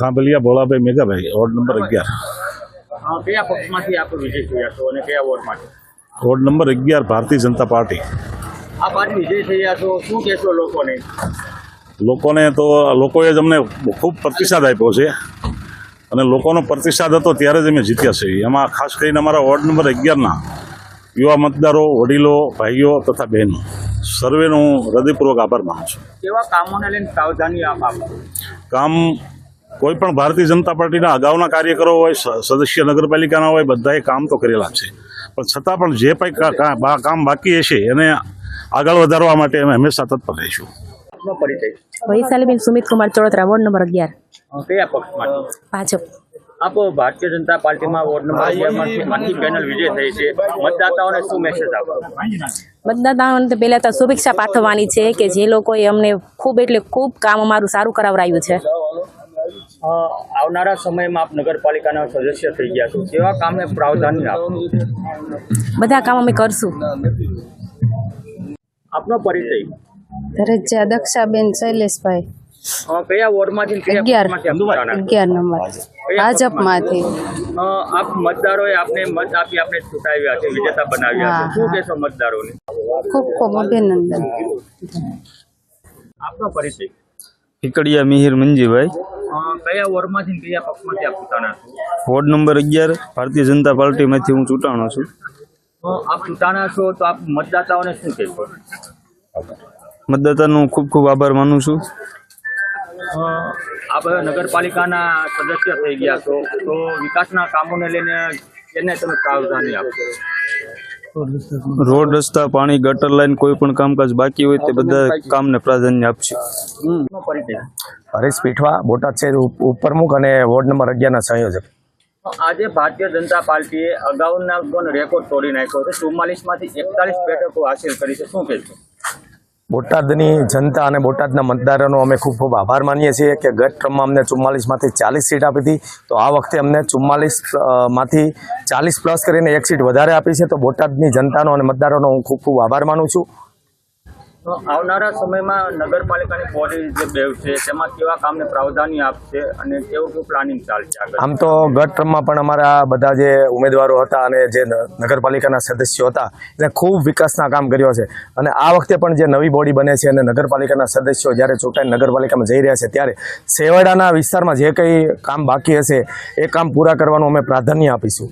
Khambhaliya Bholabhai મેઘાભાઈ ward number અગિયાર. કયા પક્ષમાંથી આપ વિજય થયા છો અને કયા વોર્ડમાંથી? વોર્ડ નંબર અગિયાર ભારતીય જનતા પાર્ટી. આપ આજે વિજય થયા છો શું કહેશો લોકોને? લોકોને તો લોકોએ જ અમને ખૂબ પ્રતિસાદ આપ્યો છે. અને લોકોનો પ્રતિસાદ હતો ત્યારે જ અમે જીત્યા છીએ. એમાં ખાસ કરીને અમારા વોર્ડ નંબર અગિયારના યુવા મતદારો વડીલો ભાઈઓ તથા બહેનો. સર્વેનો હું હૃદયપૂર્વક આભાર માનું છું. કેવા કામોને લઈને સાવધાની આપ કામ કોઈ પણ ભારતીય જનતા પાર્ટીના અગાઉના કાર્યકરો હોય સદસ્ય નગરપાલિકાના હોય બધાએ કામ તો કરેલા છે. પણ છતાં પણ જે બા- કામ બાકી હશે એને આગળ વધારવા માટે અમે હંમેશા તત્પર રહીશું. વૈશાલીબેન સુમિત કુમાર ચૌધરા વોર્ડ નંબર અગિયાર. કયા પક્ષ ભાજપ. આપ ભારતીય જનતા પાર્ટીમાં વોર્ડ નંબર અગિયારમાંથી પેનલ વિજય થઈ છે. મતદાતાઓને શું મેસેજ આપો? મતદાતાઓને તો પહેલાં તો શુભેચ્છા પાઠવવાની છે કે જે લોકોએ અમને ખૂબ એટલે ખૂબ કામ અમારું સારું કરાવરાયું છે. આવનારા સમયમાં આપ નગરપાલિકાના સદસ્ય થઈ ગયા છો. તેવા કામે પ્રાવધાન રાખો બધા કામ અમે કરશું. આપનો પરિચય? ધરજા દક્ષાબેન શૈલેષભાઈ. કયા વોર્ડમાંથી અગિયાર. આપ અગિયાર નંબર. ભાજપમાંથી. આપ મતદારોએ આપને મત આપી આપણે ચૂંટાવ્યા છે વિજેતા બનાવ્યા છે. શું કહેશો મતદારોને? ખૂબ ખૂબ અભિનંદન. આપનો પરિચય? મિહિર મંજીભાઈ. કયા વોર્ડમાંથી કયા પક્ષમાંથી આપ ચૂંટાણા છો? વોર્ડ નંબર અગિયાર ભારતીય જનતા પાર્ટીમાંથી હું ચૂંટાણો છું. તો આપ ચૂંટાણા છો તો આપ મતદાતાઓને શું કહેશો? મતદાતાનો ખૂબ ખૂબ આભાર માનું છું. આપ નગરપાલિકાના સદસ્ય થઈ ગયા છો તો વિકાસના કામોને લઈને એને તમે સાવધાની આપો. રોડ રસ્તા પાણી ગટર લાઈન કોઈ પણ કામકાજ બાકી હોય તે બધા કામને પ્રાધાન્ય આપશે. હરીશ પીઠવા બોટાદ શહેર ઉપ- ઉપપ્રમુખ અને વોર્ડ નંબર અગિયારના સંયોજક. આજે ભારતીય જનતા પાર્ટીએ અગાઉના રેકોર્ડ તોડી નાખ્યો છે ચુમ્માલીસમાંથી એકતાલીસ બેઠકો હાંસિલ કરી છે. શું કહેશો? બોટાદની જનતા અને બોટાદના મતદારોનો અમે ખૂબ ખૂબ આભાર માનીએ છીએ કે ગત ટ્રમમાં અમને ચુમ્માલીસમાંથી ચાલીસ સીટ આપી હતી. તો આ વખતે અમને ચુમ્માલીસમાંથી ચાલીસ પ્લસ કરીને એક સીટ વધારે આપી છે. તો બોટાદની જનતાનો અને મતદારોનો હું ખૂબ ખૂબ આભાર માનું છું. તો આવનારા સમયમાં નગરપાલિકાની બોડી જે બેવ છે, તેમાં કેવા કામને પ્રાવધાન્ય આપશે અને કેવું પ્લાનિંગ ચાલશે આમ તો ગત ટ્રમમાં પણ અમારા બધા જે ઉમેદવારો હતા અને જે નગરપાલિકાના સદસ્યો હતા, એને ખૂબ વિકાસના કામ કર્યો છે. અને આ વખતે પણ જે નવી બોડી બને છે અને નગરપાલિકાના સદસ્યો જ્યારે ચૂંટાઈને નગરપાલિકામાં જઈ રહ્યા છે, ત્યારે સેવાડાના વિસ્તારમાં જે કંઈ કામ બાકી હશે, એ કામ પૂરા કરવાનું અમે પ્રાધાન્ય આપીશું.